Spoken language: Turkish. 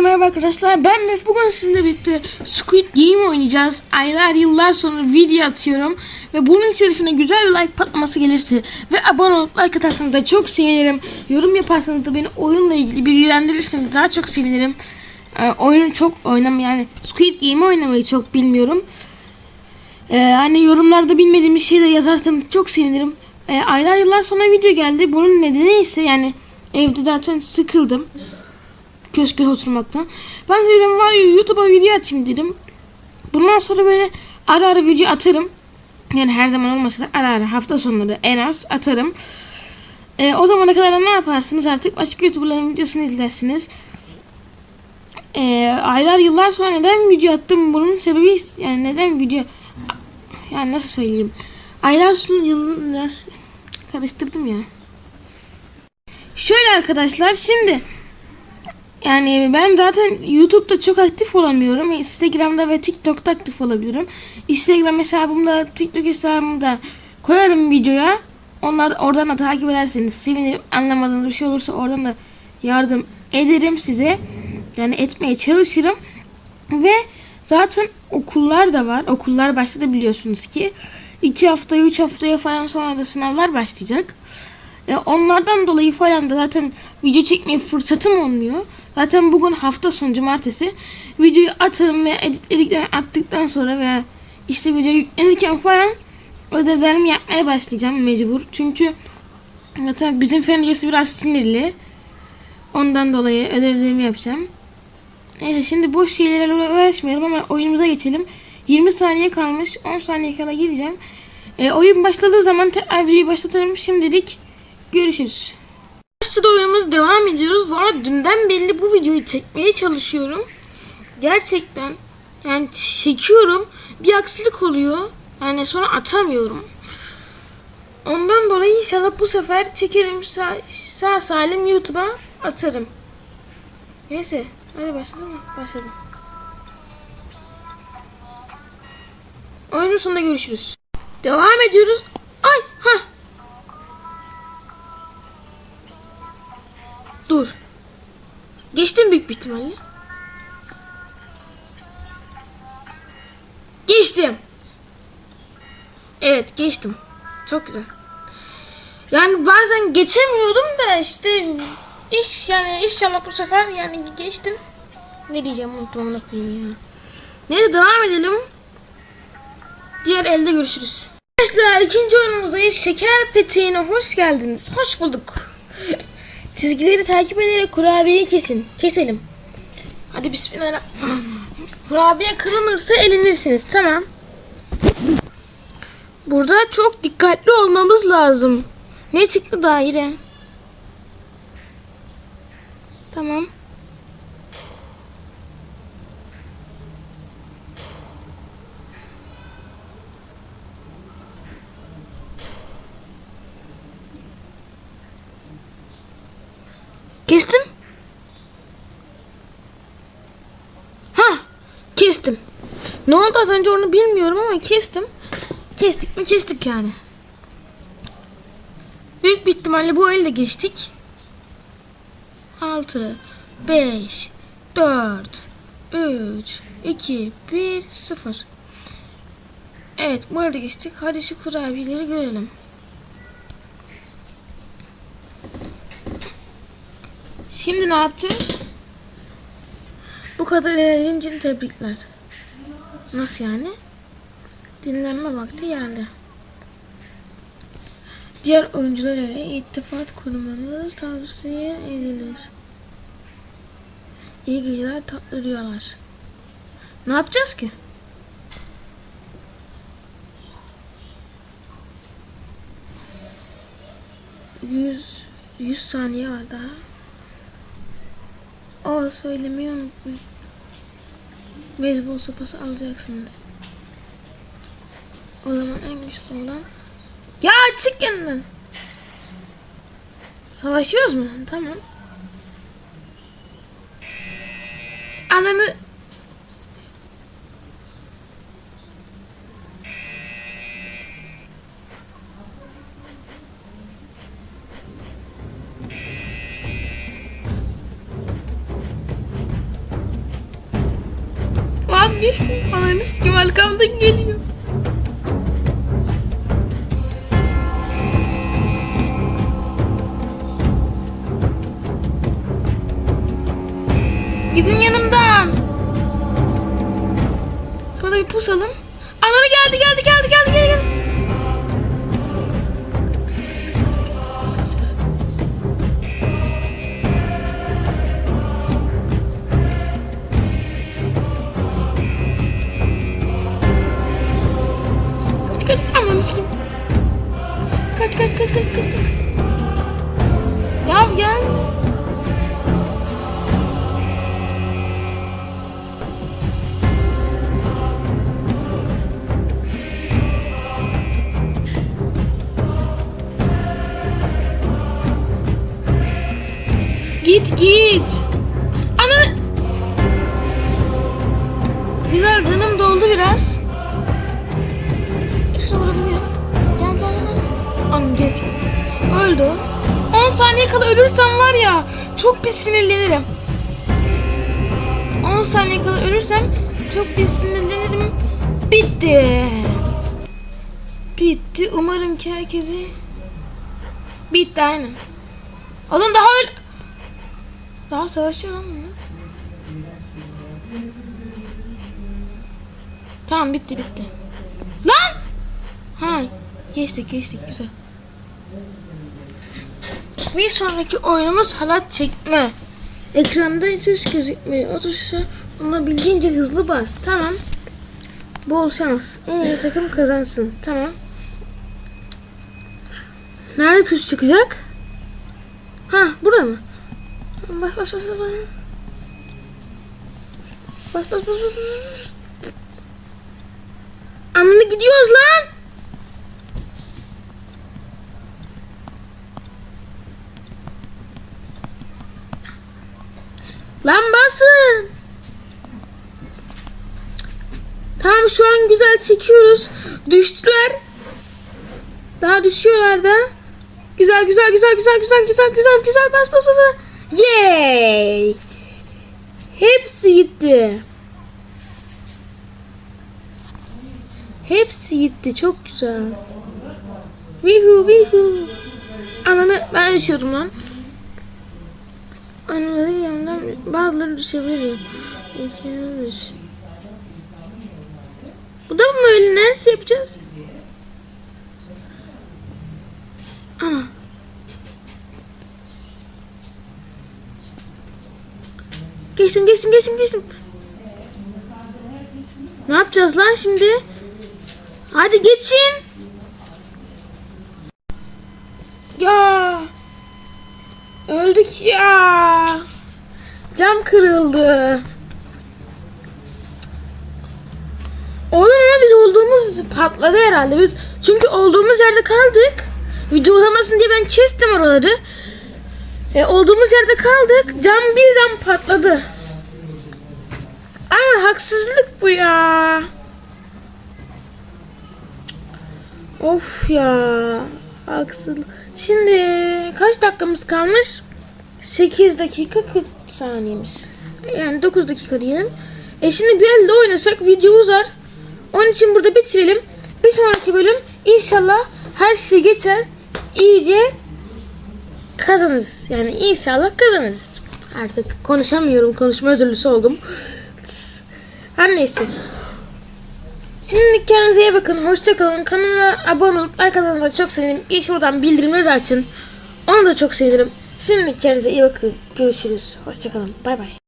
Merhaba arkadaşlar ben Mef bugün sizinle birlikte Squid Game oynayacağız. Aylar yıllar sonra video atıyorum ve bunun şerefine güzel bir like patlaması gelirse ve abone olup like atarsanız da çok sevinirim. Yorum yaparsanız da beni oyunla ilgili bilgilendirirseniz daha çok sevinirim. Ee, oyunu çok oynam yani Squid Game oynamayı çok bilmiyorum. Ee, hani yorumlarda bilmediğim bir de yazarsanız çok sevinirim. Ee, aylar yıllar sonra video geldi. Bunun nedeni ise yani evde zaten sıkıldım köşke oturmaktan. Ben dedim var ya YouTube'a video atayım dedim. Bundan sonra böyle ara ara video atarım. Yani her zaman olmasa da ara ara hafta sonları en az atarım. Ee, o zamana kadar da ne yaparsınız artık başka YouTuber'ların videosunu izlersiniz. Ee, aylar yıllar sonra neden video attım bunun sebebi yani neden video yani nasıl söyleyeyim aylar sonra yıllar karıştırdım ya. Şöyle arkadaşlar şimdi yani ben zaten YouTube'da çok aktif olamıyorum. Instagram'da ve TikTok'ta aktif olabiliyorum. Instagram hesabımda, TikTok hesabımda koyarım videoya. Onlar oradan da takip ederseniz sevinirim. Anlamadığınız bir şey olursa oradan da yardım ederim size. Yani etmeye çalışırım. Ve zaten okullar da var. Okullar başladı biliyorsunuz ki. 2 haftaya 3 haftaya falan sonra da sınavlar başlayacak. E, onlardan dolayı falan da zaten video çekmeye fırsatım olmuyor. Zaten bugün hafta sonu cumartesi videoyu atarım ve editledikten attıktan sonra veya işte video yüklenirken falan ödevlerimi yapmaya başlayacağım mecbur. Çünkü zaten bizim fen biraz sinirli. Ondan dolayı ödevlerimi yapacağım. Neyse şimdi boş şeylerle uğraşmayalım ama oyunumuza geçelim. 20 saniye kalmış. 10 saniye kala gireceğim. E, oyun başladığı zaman tekrar videoyu başlatalım. Şimdilik görüşürüz. Başladı oyunumuz devam ediyoruz. Arada dünden belli bu videoyu çekmeye çalışıyorum. Gerçekten yani çekiyorum. Bir aksilik oluyor. Yani sonra atamıyorum. Ondan dolayı inşallah bu sefer çekerim sağ, sağ salim YouTube'a atarım. Neyse. Hadi başladı mı? Başladım. Oyunun sonunda görüşürüz. Devam ediyoruz. Ay ha. Geçtim büyük bir ihtimalle. Geçtim. Evet geçtim. Çok güzel. Yani bazen geçemiyordum da işte iş yani inşallah bu sefer yani geçtim. Ne diyeceğim unuttum onu koyayım ya. Neyse devam edelim. Diğer elde görüşürüz. Arkadaşlar ikinci oyunumuzdayız. Şeker peteğine hoş geldiniz. Hoş bulduk. Çizgileri takip ederek kurabiyeyi kesin. Keselim. Hadi bismillah. Kurabiye kırılırsa elenirsiniz. Tamam. Burada çok dikkatli olmamız lazım. Ne çıktı daire? Tamam. Kestim. Ha, kestim. Ne oldu az önce onu bilmiyorum ama kestim. Kestik mi kestik yani. Büyük bir ihtimalle bu elde geçtik. 6 5 4 3 2 1 0 Evet bu elde geçtik. Hadi şu kurabiyeleri görelim. Şimdi ne yapacağız? Bu kadar ilerlediğin için tebrikler. Nasıl yani? Dinlenme vakti geldi. Diğer oyuncular ile ittifak kurmanız tavsiye edilir. İyi geceler tatlı rüyalar. Ne yapacağız ki? Yüz, yüz saniye var daha. Aa söylemeyi unuttum. Beyzbol sopası alacaksınız. O zaman en güçlü olan... Ya çık yanından. Savaşıyoruz mu? Tamam. Ananı... geçtim. Ananı sikim arkamdan geliyor. Gidin yanımdan. Şurada bir pusalım. Ananı geldi geldi geldi geldi geldi. geldi. Git git. Ananı. Güzel canım doldu biraz. Şurada vurabilirim. Gel gel gel. Anam geç. Öldü. o. 10 saniye kala ölürsem var ya çok bir sinirlenirim. 10 saniye kala ölürsem çok bir sinirlenirim. Bitti. Bitti. Umarım ki herkesi... Bitti aynen. Oğlum daha öl... Daha savaşıyor lan bunlar. Tamam bitti bitti. Lan! Ha geçtik geçtik güzel. Bir sonraki oyunumuz halat çekme. Ekranda hiç gözükmüyor. O tuşa olabildiğince hızlı bas. Tamam. Bol şans. En iyi takım kazansın. Tamam. Nerede tuş çıkacak? Ha burada mı? Bas bas bas bas. Bas bas bas bas. bas. Anını gidiyoruz lan. Lan basın. Tamam şu an güzel çekiyoruz. Düştüler. Daha düşüyorlar da. Güzel güzel güzel güzel güzel güzel güzel güzel bas bas bas. Yay! Hepsi gitti. Hepsi gitti. Çok güzel. Vihu vihu. Ananı ben düşüyordum lan. Anneleri yanından bazıları düşebiliyor. Düş. Bu da mı öyle? Neresi yapacağız? Ana. Geçtim geçtim geçtim geçtim. Ne yapacağız lan şimdi? Hadi geçin. Ya. Öldük ya. Cam kırıldı. Oğlum ya biz olduğumuz patladı herhalde. Biz çünkü olduğumuz yerde kaldık. Video uzamasın diye ben kestim oraları. E, olduğumuz yerde kaldık. Cam birden patladı. Ama haksızlık bu ya. Of ya. Haksızlık. Şimdi kaç dakikamız kalmış? 8 dakika 40 saniyemiz. Yani 9 dakika diyelim. E şimdi bir elde oynasak video uzar. Onun için burada bitirelim. Bir sonraki bölüm inşallah her şey geçer. İyice kazanırız. Yani inşallah kazanırız. Artık konuşamıyorum. Konuşma özürlüsü oldum. Her neyse. Şimdi kendinize iyi bakın. Hoşçakalın. Kanala abone olup arkadan çok sevinirim. İyi şuradan bildirimleri açın. Onu da çok sevinirim. Şimdi kendinize iyi bakın. Görüşürüz. Hoşçakalın. Bay bay.